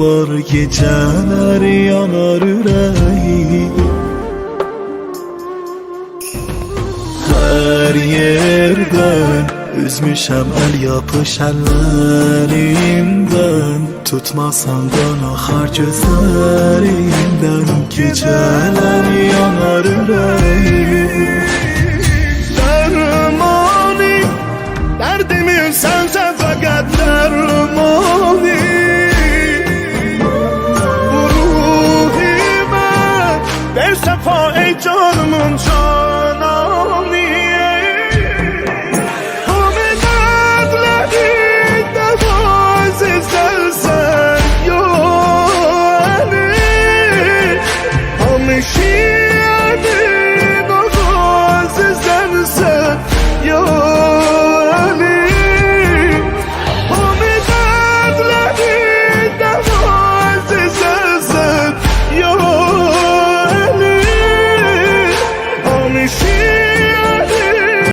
Var geceler yanar yüreğim Her yerden Üzmüşem el yapış ellerimden Tutmasan kan akar gözlerimden Geceler yanar yüreğim Dermani Derdimin sensen fakat dermani Sefa ey canımın cananı Hami dertleri devaz izlersen yoni Hami mim.